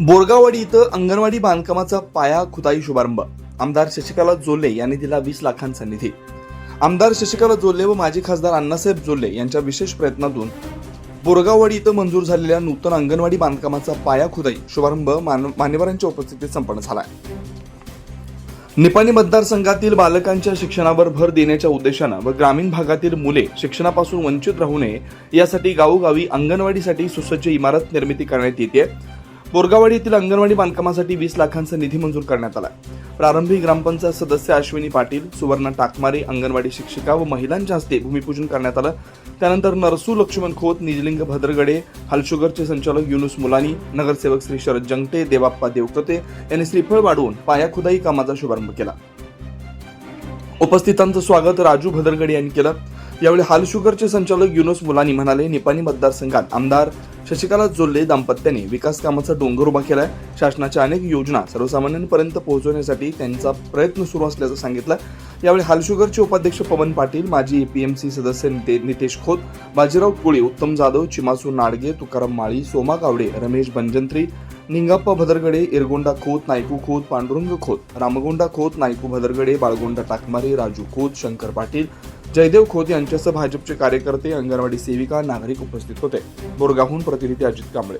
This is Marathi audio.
बोरगाववाडी इथं अंगणवाडी बांधकामाचा पाया खुदाई शुभारंभ. आमदार शशिकला जोल्ले यांनी दिला वीस लाखांचा निधी. आमदार शशिकला जोल्ले व माजी खासदार अण्णासाहेब जोल्ले यांच्या विशेष प्रयत्नातून बोरगाववाडी इथं मंजूर झालेल्या नूतन अंगणवाडी बांधकामाचा पाया खुदाई शुभारंभ मान- मान्यवरांच्या उपस्थितीत संपन्न झाला निपाणी मतदारसंघातील बालकांच्या शिक्षणावर भर देण्याच्या उद्देशानं व ग्रामीण भागातील मुले शिक्षणापासून वंचित राहू नये यासाठी गावोगावी अंगणवाडीसाठी सुसज्ज इमारत निर्मिती करण्यात येते बोरगावाडी येथील अंगणवाडी बांधकामासाठी वीस लाखांचा निधी मंजूर करण्यात आला. प्रारंभी ग्रामपंचायत सदस्य अश्विनी पाटील सुवर्णा टाकमारे अंगणवाडी शिक्षिका व महिलांच्या हस्ते भूमिपूजन करण्यात आलं. त्यानंतर नरसू लक्ष्मण खोत निजलिंग भद्रगडे हलशुगरचे संचालक युनुस मुलानी नगरसेवक श्री शरद जंगटे देवाप्पा देवकते यांनी श्रीफळ वाढवून पायाखुदाई कामाचा शुभारंभ केला. उपस्थितांचं स्वागत राजू भदरगडे यांनी केलं. यावेळी हालशुगरचे संचालक युनुस मुलानी म्हणाले निपाणी मतदारसंघात आमदार शशिकला जोल्ले दाम्पत्याने विकास कामाचा डोंगर उभा केलाय. शासनाच्या अनेक योजना सर्वसामान्यांपर्यंत पोहोचवण्यासाठी त्यांचा प्रयत्न सुरू असल्याचं सांगितलं. यावेळी हालशुगरचे उपाध्यक्ष पवन पाटील माजी एपीएमसी सदस्य निते- नितेश खोत बाजीराव कुळे उत्तम जाधव चिमासू नाडगे तुकाराम माळी सोमा गावडे रमेश बनजंत्री निंगाप्पा भदरगडे इरगोंडा खोत नायकू खोत पांडुरंग खोत रामगोंडा खोत नायकू भदरगडे बाळगोंडा टाकमारे राजू खोत शंकर पाटील जयदेव खोत यांच्यासह भाजपचे कार्यकर्ते अंगणवाडी सेविका नागरिक उपस्थित होते. बोरगावहून प्रतिनिधी अजित कांबळे.